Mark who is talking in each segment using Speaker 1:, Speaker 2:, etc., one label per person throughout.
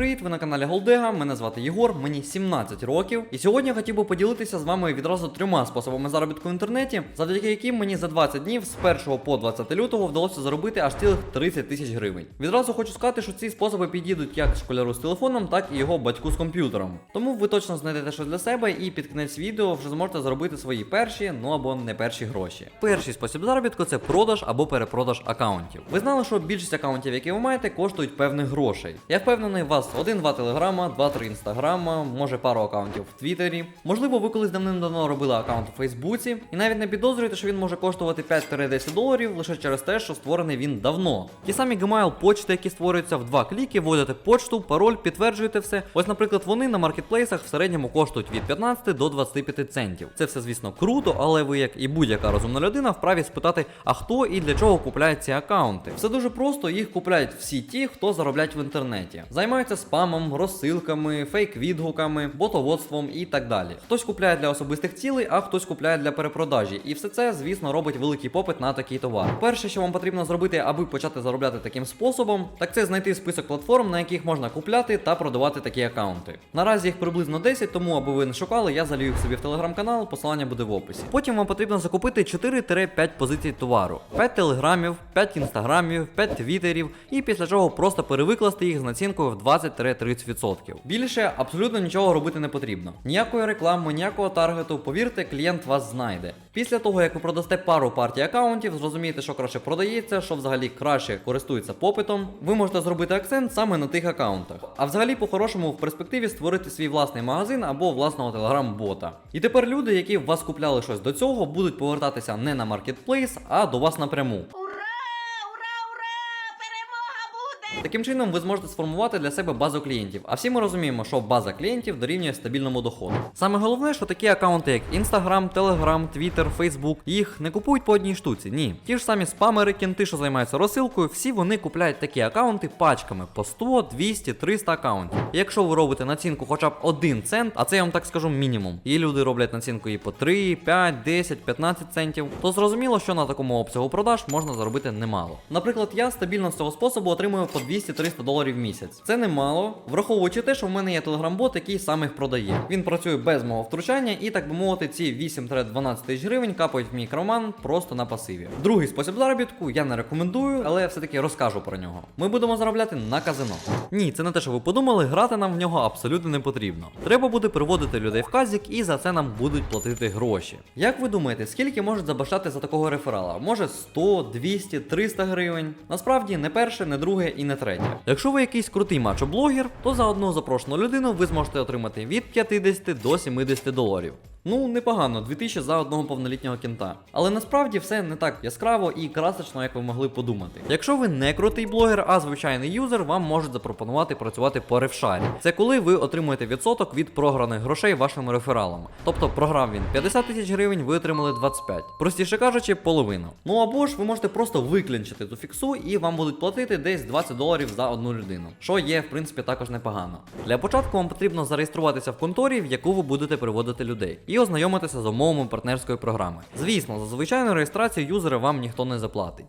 Speaker 1: привіт! Ви на каналі Голдега. Мене звати Єгор, мені 17 років. І сьогодні я хотів би поділитися з вами відразу трьома способами заробітку в інтернеті, завдяки яким мені за 20 днів з 1 по 20 лютого вдалося заробити аж цілих 30 тисяч гривень. Відразу хочу сказати, що ці способи підійдуть як школяру з телефоном, так і його батьку з комп'ютером. Тому ви точно знайдете щось для себе і під кінець відео вже зможете заробити свої перші, ну або не перші гроші. Перший спосіб заробітку це продаж або перепродаж акаунтів. Ви знали, що більшість акаунтів, які ви маєте, коштують певних грошей. Я впевнений, у один-два телеграма, два-три інстаграма, може пару акаунтів в Твіттері. Можливо, ви колись давним-давно робили акаунт у Фейсбуці, і навіть не підозрюєте, що він може коштувати 5-10 доларів лише через те, що створений він давно. Ті самі Gmail почти, які створюються в два кліки, вводите почту, пароль, підтверджуєте все. Ось, наприклад, вони на маркетплейсах в середньому коштують від 15 до 25 центів. Це все, звісно, круто, але ви, як і будь-яка розумна людина, вправі спитати, а хто і для чого купляє ці акаунти. Все дуже просто, їх купляють всі ті, хто заробляють в інтернеті. Займаються спамом, розсилками, фейк-відгуками, ботоводством і так далі. Хтось купляє для особистих цілей, а хтось купляє для перепродажі. І все це, звісно, робить великий попит на такий товар. Перше, що вам потрібно зробити, аби почати заробляти таким способом, так це знайти список платформ, на яких можна купляти та продавати такі акаунти. Наразі їх приблизно 10, тому аби ви не шукали, я залію їх собі в телеграм-канал, посилання буде в описі. Потім вам потрібно закупити 4-5 позицій товару, 5 телеграмів, 5 інстаграмів, 5 твіттерів, і після чого просто перевикласти їх з націнкою в 20-30%. Більше абсолютно нічого робити не потрібно. Ніякої реклами, ніякого таргету, повірте, клієнт вас знайде. Після того, як ви продасте пару партій акаунтів, зрозумієте, що краще продається, що взагалі краще користується попитом, ви можете зробити акцент саме на тих акаунтах. А взагалі, по-хорошому, в перспективі створити свій власний магазин або власного телеграм-бота. І тепер люди, які в вас купляли щось до цього, будуть повертатися не на маркетплейс, а до вас напряму. Таким чином ви зможете сформувати для себе базу клієнтів. А всі ми розуміємо, що база клієнтів дорівнює стабільному доходу. Саме головне, що такі акаунти, як Instagram, Telegram, Twitter, Facebook, їх не купують по одній штуці. Ні. Ті ж самі спамери, кінти, що займаються розсилкою, всі вони купляють такі акаунти пачками по 100, 200, 300 акаунтів. Якщо ви робите націнку хоча б 1 цент, а це я вам так скажу мінімум, і люди роблять націнку і по 3, 5, 10, 15 центів, то зрозуміло, що на такому обсягу продаж можна заробити немало. Наприклад, я стабільно з цього способу отримую по 200-300 доларів в місяць. Це немало, враховуючи те, що в мене є телеграм-бот, який сам їх продає. Він працює без мого втручання, і так би мовити, ці 8-12 тисяч гривень капають в мій карман просто на пасиві. Другий спосіб заробітку я не рекомендую, але все-таки розкажу про нього. Ми будемо заробляти на казино. Ні, це не те, що ви подумали, грати нам в нього абсолютно не потрібно. Треба буде приводити людей в казік, і за це нам будуть платити гроші. Як ви думаєте, скільки можуть забаштати за такого реферала? Може 100, 200, 300 гривень? Насправді не перше, не друге і не третє. Якщо ви якийсь крутий мачо-блогер, то за одну запрошену людину ви зможете отримати від 50 до 70 доларів. Ну, непогано, 2000 за одного повнолітнього кінта. Але насправді все не так яскраво і красочно, як ви могли подумати. Якщо ви не крутий блогер, а звичайний юзер, вам можуть запропонувати працювати по рефшарі. Це коли ви отримуєте відсоток від програних грошей вашими рефералами. Тобто програв він 50 тисяч гривень, ви отримали 25. Простіше кажучи, половину. Ну або ж ви можете просто виклінчити ту фіксу і вам будуть платити десь 20 доларів за одну людину, що є в принципі також непогано. Для початку вам потрібно зареєструватися в конторі, в яку ви будете приводити людей, і ознайомитися з умовами партнерської програми. Звісно, за звичайну реєстрацію юзера вам ніхто не заплатить.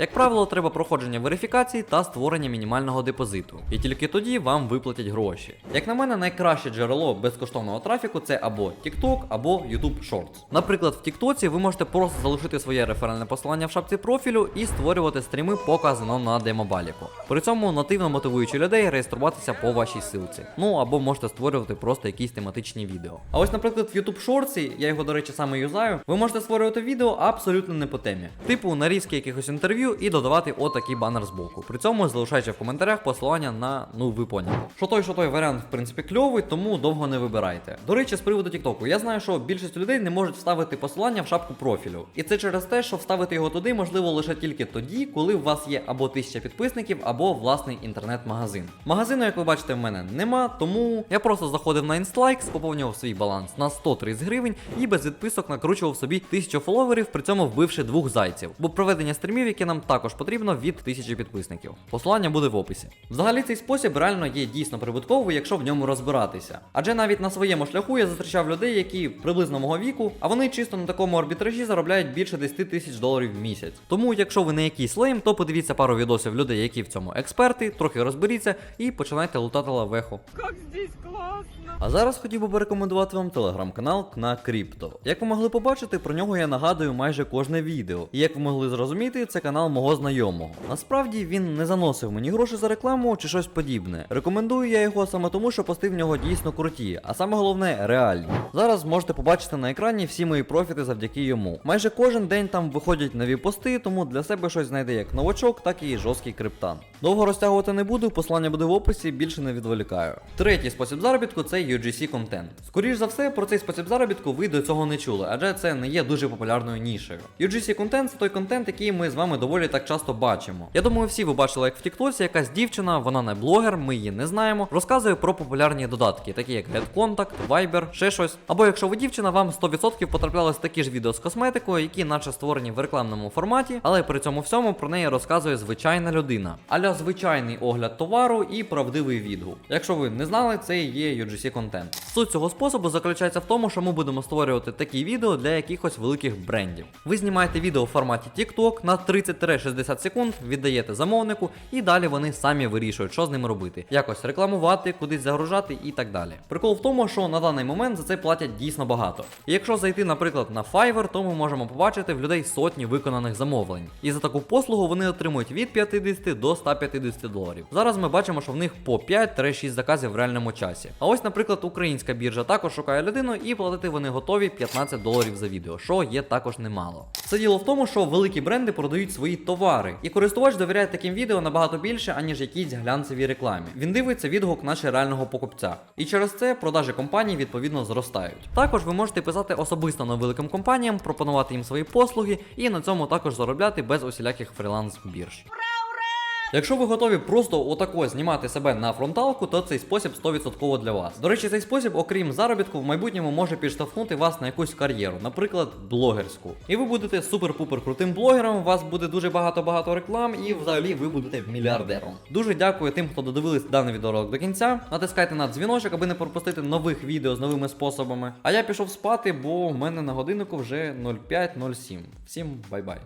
Speaker 1: Як правило, треба проходження верифікації та створення мінімального депозиту. І тільки тоді вам виплатять гроші. Як на мене, найкраще джерело безкоштовного трафіку це або TikTok, або YouTube Shorts. Наприклад, в TikTok ви можете просто залишити своє реферальне посилання в шапці профілю і створювати стріми по казино на демобаліку. При цьому нативно мотивуючи людей реєструватися по вашій силці. Ну або можете створювати просто якісь тематичні відео. А ось, наприклад, в YouTube Shorts, я його, до речі, саме юзаю, ви можете створювати відео абсолютно не по темі. Типу нарізки якихось інтерв'ю і додавати отакий банер збоку. При цьому залишаючи в коментарях посилання на ну ви поняли. Що той, що той варіант, в принципі, кльовий, тому довго не вибирайте. До речі, з приводу Тіктоку, я знаю, що більшість людей не можуть вставити посилання в шапку профілю. І це через те, що вставити його туди можливо лише тільки тоді, коли у вас є або 1000 підписників, або власний інтернет-магазин. Магазину, як ви бачите, в мене нема, тому я просто заходив на InstLikes, поповнював свій баланс на 130 гривень і без відписок накручував собі 1000 фоловерів, при цьому вбивши двох зайців. Бо проведення стрімів, які нам також потрібно від 1000 підписників. Посилання буде в описі. Взагалі цей спосіб реально є дійсно прибутковий, якщо в ньому розбиратися. Адже навіть на своєму шляху я зустрічав людей, які приблизно мого віку, а вони чисто на такому арбітражі заробляють більше 10 тисяч доларів в місяць. Тому, якщо ви не якийсь лейм, то подивіться пару відосів людей, які в цьому експерти, трохи розберіться і починайте лутати лавеху.
Speaker 2: Как здесь классно!
Speaker 1: А зараз хотів би порекомендувати вам телеграм-канал Кна Крипто. Як ви могли побачити, про нього я нагадую майже кожне відео. І як ви могли зрозуміти, це канал мого знайомого. Насправді він не заносив мені гроші за рекламу чи щось подібне. Рекомендую я його саме тому, що пости в нього дійсно круті, а саме головне реальні. Зараз можете побачити на екрані всі мої профіти завдяки йому. Майже кожен день там виходять нові пости, тому для себе щось знайде як новачок, так і жорсткий криптан. Довго розтягувати не буду, послання буде в описі, більше не відволікаю. Третій спосіб заробітку це UGC контент. Скоріш за все, про цей спосіб заробітку ви до цього не чули, адже це не є дуже популярною нішею. UGC контент це той контент, який ми з вами доволі так часто бачимо. Я думаю, всі ви бачили, як в Тіктоці якась дівчина, вона не блогер, ми її не знаємо, розказує про популярні додатки, такі як GetContact, Viber, ще щось. Або якщо ви дівчина, вам 100% потраплялись такі ж відео з косметикою, які наче створені в рекламному форматі, але при цьому всьому про неї розказує звичайна людина. Аля звичайний огляд товару і правдивий відгук. Якщо ви не знали, це є UGC контент. Суть цього способу заключається в тому, що ми будемо створювати такі відео для якихось великих брендів. Ви знімаєте відео в форматі TikTok на 30-60 секунд, віддаєте замовнику, і далі вони самі вирішують, що з ними робити, якось рекламувати, кудись загружати і так далі. Прикол в тому, що на даний момент за це платять дійсно багато. І якщо зайти, наприклад, на Fiverr, то ми можемо побачити в людей сотні виконаних замовлень. І за таку послугу вони отримують від 50 до 150 доларів. Зараз ми бачимо, що в них по 5-6 заказів в реальному часі. А ось, наприклад, українська біржа також шукає людину і платити вони готові 15 доларів за відео, що є також немало. Це діло в тому, що великі бренди продають свої товари, і користувач довіряє таким відео набагато більше, аніж якійсь глянцевій рекламі. Він дивиться відгук наче реального покупця. І через це продажі компаній відповідно зростають. Також ви можете писати особисто невеликим компаніям, пропонувати їм свої послуги і на цьому також заробляти без усіляких фріланс-бірж. Якщо ви готові просто отако знімати себе на фронталку, то цей спосіб 100% для вас. До речі, цей спосіб, окрім заробітку, в майбутньому може підштовхнути вас на якусь кар'єру, наприклад, блогерську. І ви будете супер-пупер крутим блогером, у вас буде дуже багато-багато реклам, і взагалі ви будете мільярдером. Дуже дякую тим, хто додивились даний відеоролик до кінця. Натискайте на дзвіночок, аби не пропустити нових відео з новими способами. А я пішов спати, бо в мене на годиннику вже 05.07. Всім бай-бай.